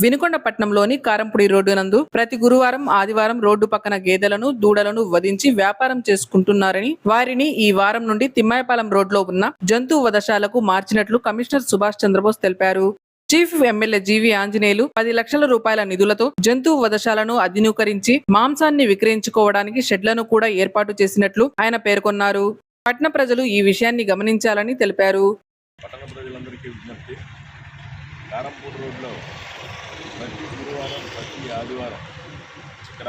వినుకొండపట్నంలోని Karampudi road నందు ప్రతి గురువారం ఆదివారం రోడ్డు పక్కన గేదెలను దూడలను వధించి వ్యాపారం చేసుకుంటున్నారని వారిని ఈ వారం నుండి తిమ్మాయపాలెం రోడ్లో ఉన్న జంతు వధశాలకు మార్చినట్లు కమిషనర్ సుభాష్ చంద్రబోస్ తెలిపారు. చీఫ్ ఎమ్మెల్యే జీవి ఆంజనేయులు పది లక్షల రూపాయల నిధులతో జంతు వధశాలను అధీనీకరించి మాంసాన్ని విక్రయించుకోవడానికి షెడ్లను కూడా ఏర్పాటు చేసినట్లు ఆయన పేర్కొన్నారు. పట్న ప్రజలు ఈ విషయాన్ని గమనించాలని తెలిపారు. పట్టణ ప్రజలందరికీ విజ్ఞప్తి కారంపూర్ రోడ్లో ప్రతి గురువారం ప్రతి ఆదివారం ఇక్కడ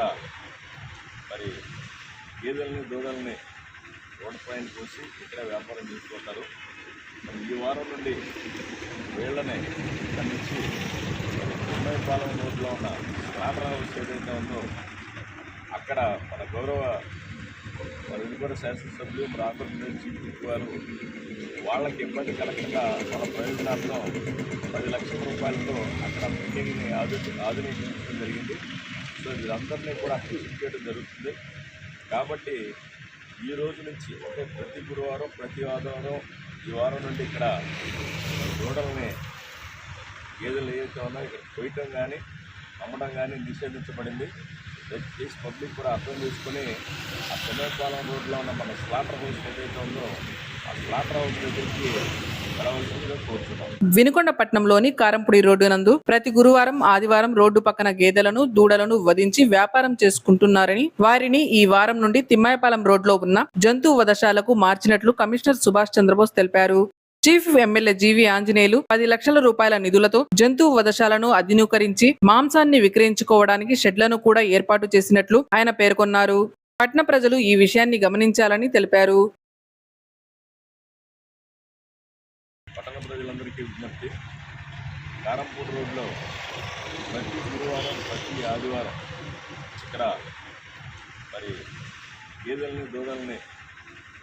మరి గేదెలని దూడల్ని రోడ్ పైన కోసి ఇక్కడ వ్యాపారం చేసుకుంటారు. మరి ఈ వారం నుండి వీళ్ళనే ఇక్కడ నుంచి పాలెం రోడ్లో ఉన్న రామరా హౌస్ ఏదైతే ఉందో అక్కడ మన గౌరవ మరి కూడా శాసనసభ్యులు మరి ఆంధ్రప్రదేశ్ చీఫ్ వాళ్ళకి ఇబ్బంది కలగకుండా మన ప్రయోజనాల్లో పది లక్షల రూపాయలతో అక్కడ బిల్డింగ్ని ఆధు ఆధునీకరించడం జరిగింది. సో వీరందరినీ కూడా అభివృద్ధి చేయడం జరుగుతుంది. కాబట్టి ఈ రోజు నుంచి అంటే ప్రతి గురువారం ప్రతి ఆదివారం ఈ వారం నుండి ఇక్కడ దూడల్ని గేదెలు ఏదైతే ఉన్నాయో ఇక్కడ కొయ్యటం కానీ అమ్మడం కానీ నిషేధించబడింది. దయచేసి పబ్లిక్ కూడా అర్థం చేసుకుని ఆ చెన్నైపాలెం రోడ్లో ఉన్న మన స్లాటర్ హౌస్ ఏదైతే ఉందో ఆ స్లాటర్ హౌస్ దగ్గరికి వెళ్ళవలసిందిగా కోరుతున్నాం. వినుకొండపట్నంలోని కారంపూడి రోడ్డు నందు ప్రతి గురువారం ఆదివారం రోడ్డు పక్కన గేదెలను దూడలను వధించి వ్యాపారం చేసుకుంటున్నారని వారిని ఈ వారం నుండి తిమ్మాయపాలెం రోడ్లో ఉన్న జంతు వధశాలకు మార్చినట్లు కమిషనర్ సుభాష్ చంద్రబోస్ తెలిపారు. చీఫ్ ఎమ్మెల్యే జీవి ఆంజనేయులు పది లక్షల రూపాయల నిధులతో జంతు వధశాలను అధీనీకరించి మాంసాన్ని విక్రయించుకోవడానికి షెడ్లను కూడా ఏర్పాటు చేసినట్లు ఆయన పేర్కొన్నారు. పట్న ప్రజలు ఈ విషయాన్ని గమనించాలని తెలిపారు. పట్టణ ప్రజలందరికీ విజ్ఞప్తి. కారంపూర్ రోడ్లో ప్రతి గురువారం ప్రతి ఆదివారం ఇక్కడ మరి గేదెలని దూడల్ని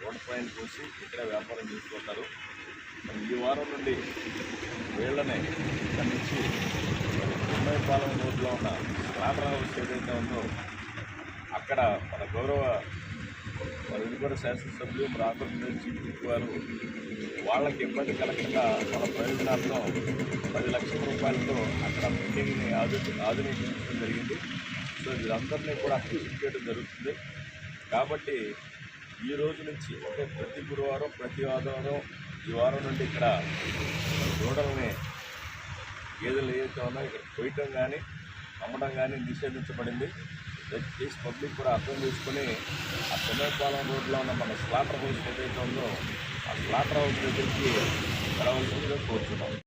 రోడ్ పైన కోసి ఇక్కడ వ్యాపారం చేసుకుంటారు. ఈ వారం నుండి వీళ్ళని ఇక్కడి నుంచి పాలెం రోడ్లో ఉన్న రామరా హౌస్ ఏదైతే ఉందో అక్కడ మన గౌరవ మరి వినుకొండ శాసనసభ్యులు మరి ఆంధ్రప్రదేశ్ చీఫ్ వాళ్ళకి ఇబ్బంది కలగకుండా మన ప్రయోజనాల్లో పది లక్షల రూపాయలతో అక్కడ బిల్డింగ్ని ఆధు ఆధునీకరించడం జరిగింది. సో వీరందరినీ కూడా అభివృద్ధి చేయడం జరుగుతుంది. కాబట్టి ఈ రోజు నుంచి అంటే ప్రతి గురువారం ప్రతి ఆదివారం ఈ వారం నుండి ఇక్కడ దూడల్ని గేదెలు ఏదైతే ఉన్నాయో ఇక్కడ కొయ్యటం కానీ అమ్మడం కానీ నిషేధించబడింది. దయచేసి పబ్లిక్ కూడా అర్థం చేసుకుని ఆ చెన్నపాలెం రోడ్లో ఉన్న మన స్లాటర్ హౌస్ ఏదైతే ఉందో ఆ స్లాటర్ హౌస్ దగ్గరికి వెళ్ళవలసిందిగా కోరుతున్నాం.